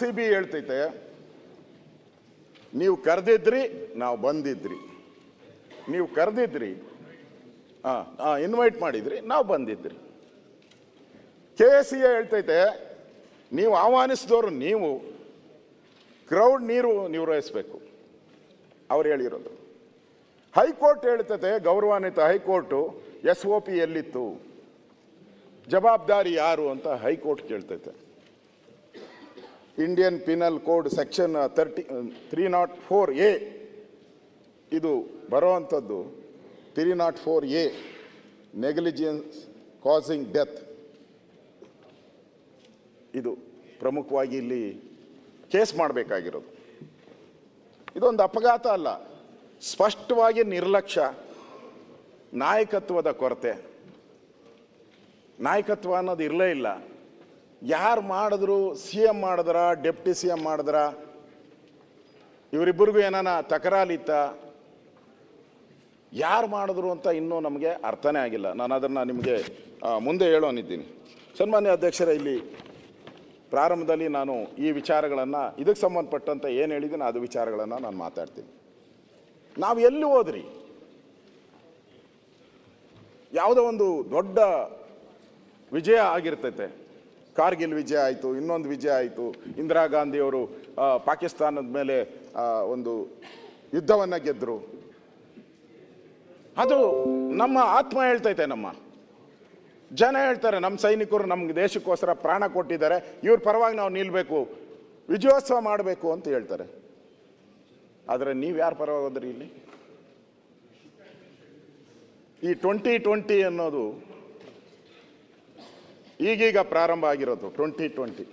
C B ಹೇಳ್ತೈತೆ, ನೀವು ಕರೆದಿದ್ರಿ, ನಾವು ಬಂದಿದ್ರಿ. ನೀವು ಕರೆದಿದ್ರಿ ಹಾಂ ಇನ್ವೈಟ್ ಮಾಡಿದ್ರಿ, ನಾವು ಬಂದಿದ್ರಿ. ಕೆ ಸಿ ಎ ಹೇಳ್ತೈತೆ, ನೀವು ಆಹ್ವಾನಿಸಿದವರು ನೀವು, ಕ್ರೌಡ್ ನೀರು ನಿರ್ವಹಿಸಬೇಕು. ಅವ್ರು ಹೇಳಿರೋದು. ಹೈಕೋರ್ಟ್ ಹೇಳ್ತೈತೆ, ಗೌರವಾನ್ವಿತ high court, S O P ಎಲ್ಲಿತ್ತು, ಜವಾಬ್ದಾರಿ ಯಾರು ಅಂತ high court ಕೇಳ್ತೈತೆ. Indian penal code section thirty three not four A ಇದು ಬರೋವಂಥದ್ದು three not four A negligence causing death ಇದು ಪ್ರಮುಖವಾಗಿ ಇಲ್ಲಿ ಕೇಸ್ ಮಾಡಬೇಕಾಗಿರೋದು. ಇದೊಂದು ಅಪಘಾತ ಅಲ್ಲ, ಸ್ಪಷ್ಟವಾಗಿ ನಿರ್ಲಕ್ಷ್ಯ, ನಾಯಕತ್ವದ ಕೊರತೆ. ನಾಯಕತ್ವ ಅನ್ನೋದು ಇರಲೇ ಇಲ್ಲ. ಯಾರು ಮಾಡಿದ್ರು ಸಿ ಎಂ ಮಾಡಿದ್ರ, ಡೆಪ್ಟಿ ಸಿ ಎಂ ಮಾಡಿದ್ರ? ಇವರಿಬ್ಬರಿಗೂ ಏನಾನ ತಕರಾಲಿತ್ತ ಯಾರು ಮಾಡಿದ್ರು ಅಂತ ಇನ್ನೂ ನಮಗೆ ಅರ್ಥನೇ ಆಗಿಲ್ಲ. ನಾನು ಅದನ್ನು ನಿಮಗೆ ಮುಂದೆ ಹೇಳೋನಿದ್ದೀನಿ. ಸನ್ಮಾನ್ಯ ಅಧ್ಯಕ್ಷರ, ಇಲ್ಲಿ ಪ್ರಾರಂಭದಲ್ಲಿ ನಾನು ಈ ವಿಚಾರಗಳನ್ನು, ಇದಕ್ಕೆ ಸಂಬಂಧಪಟ್ಟಂತೆ ಏನು ಹೇಳಿದ್ದೀನಿ, ಅದು ವಿಚಾರಗಳನ್ನು ನಾನು ಮಾತಾಡ್ತೀನಿ. ನಾವು ಎಲ್ಲಿ ಹೋದ್ರಿ? ಯಾವುದೋ ಒಂದು ದೊಡ್ಡ ವಿಜಯ ಆಗಿರ್ತೈತೆ. ಕಾರ್ಗಿಲ್ ವಿಜಯ ಆಯಿತು, ಇನ್ನೊಂದು ವಿಜಯ ಆಯಿತು. ಇಂದಿರಾ ಗಾಂಧಿಯವರು ಪಾಕಿಸ್ತಾನದ ಮೇಲೆ ಒಂದು ಯುದ್ಧವನ್ನು ಗೆದ್ದರು ಅದು ನಮ್ಮ ಆತ್ಮ ಹೇಳ್ತೈತೆ ನಮ್ಮ. ಜನ ಹೇಳ್ತಾರೆ ನಮ್ಮ ಸೈನಿಕರು ನಮ್ಮ ದೇಶಕ್ಕೋಸ್ಕರ ಪ್ರಾಣ ಕೊಟ್ಟಿದ್ದಾರೆ, ಇವ್ರ ಪರವಾಗಿ ನಾವು ನಿಲ್ಲಬೇಕು ವಿಜಯೋತ್ಸವ ಮಾಡಬೇಕು ಅಂತ ಹೇಳ್ತಾರೆ. ಆದರೆ ನೀವು ಯಾರು ಪರವಾಗಿ ಇಲ್ಲಿ? ಈ ಟ್ವೆಂಟಿ ಟ್ವೆಂಟಿ ಅನ್ನೋದು ಈಗೀಗ ಪ್ರಾರಂಭ ಆಗಿರೋದು ಟ್ವೆಂಟಿ ಟ್ವೆಂಟಿ.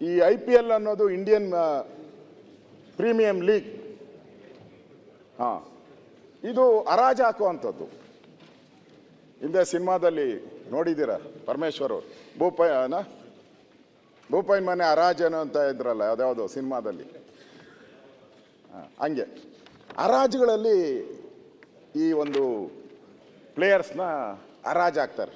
ಈ ಐ ಪಿ ಎಲ್ ಅನ್ನೋದು ಇಂಡಿಯನ್ ಪ್ರೀಮಿಯಂ ಲೀಗ್. ಹಾಂ, ಇದು ಹರಾಜು ಹಾಕುವಂಥದ್ದು. ಹಿಂದೆ ಸಿನಿಮಾದಲ್ಲಿ ನೋಡಿದ್ದೀರ ಪರಮೇಶ್ವರ್ ಭೂಪಯ್ಯನ ಭೂಪಯ್ಯನ ಮನೆ ಹರಾಜನು ಅಂತ ಇದ್ರಲ್ಲ ಯಾವ್ದಾವುದು ಸಿನಿಮಾದಲ್ಲಿ. ಹಂಗೆ. ಹರಾಜುಗಳಲ್ಲಿ ಈ ಒಂದು ಪ್ಲೇಯರ್ಸ್ನ ಹರಾಜು ಹಾಕ್ತಾರೆ